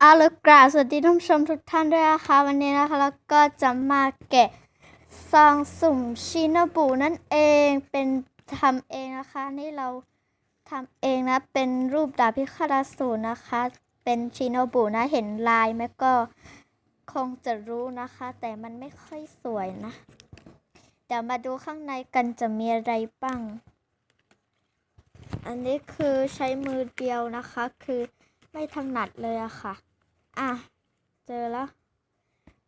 เอาละกราบสวัสดีท่านผู้ชมทุกท่านด้วยนะคะ วันนี้นะคะแล้วก็จะมาแกะซองสุ่มชินบุนั่นเองเป็นทำเองนะคะ นี่เราทำเองนะ เป็นรูปดาบพิฆาตสูรนะคะ เป็นชินบุนะเห็นลายไหมก็คงจะรู้นะคะ แต่มันไม่ค่อยสวยนะ เดี๋ยวมาดูข้างในกันจะมีอะไรบ้าง อันนี้คือใช้มือเดียวนะคะคือไม่ถนัดเลยอะค่ะ อะ เจอแล้ว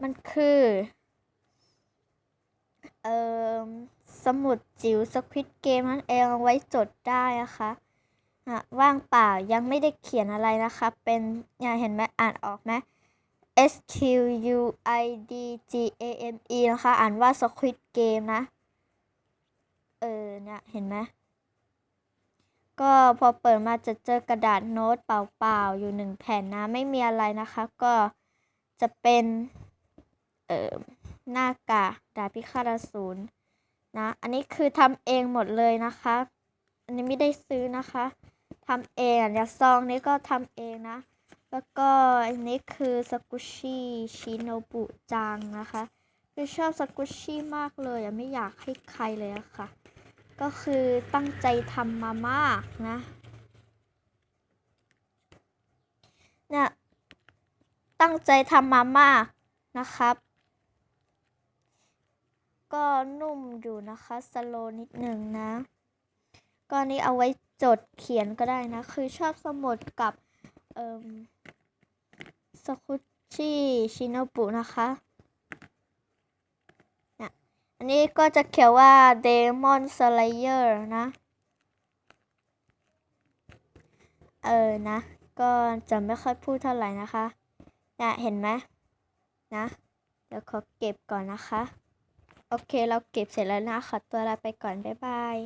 มันคือ เอ่อ สมุดจิ๋วสควิตเกมนั่นเองเอาไว้จดได้นะคะอะว่างเปล่ายังไม่ได้เขียนอะไรนะคะ เป็นเนี่ยเห็นไหมอ่านออกไหม S Q U I D G A M E นะคะ อ่านว่าสควิตเกมนะ เออ เนี่ย เห็นไหม ก็พอเปิดมาจะเจอกระดาษโน้ตเปล่าๆ อยู่หนึ่งแผ่นนะ ไม่มีอะไรนะคะ ก็จะเป็นเอ่อหน้ากากดาบพิฆาตอสูรนะ อันนี้คือทำเองหมดเลยนะคะ อันนี้ไม่ได้ซื้อนะคะทำเองอะอย่าซองนี้ก็ทำเองนะ แล้วก็อันนี้คือสกุชิชิโนบุจังนะคะคือชอบสกุชิมากเลยอะไม่อยากให้ใครเลยอะค่ะ ก็คือตั้งใจทำมามากนะเนี่ยตั้งใจทำมามากนะครับ ก็นุ่มอยู่นะคะสโลนิดหนึ่งนะก็อันนี้เอาไว้จดเขียนก็ได้นะ คือชอบสมุดกับเอ่มสกุชชิชิโนบุนะคะ อันนี้ก็จะเขียนว่า Demon Slayer นะ เออนะ ก็จะไม่ค่อยพูดเท่าไหร่นะคะเนี่ยเห็นไหมนะ เดี๋ยวขอเก็บก่อนนะคะ โอเคเราเก็บเสร็จแล้วนะ ขอตัวลาไปก่อน บ๊ายบาย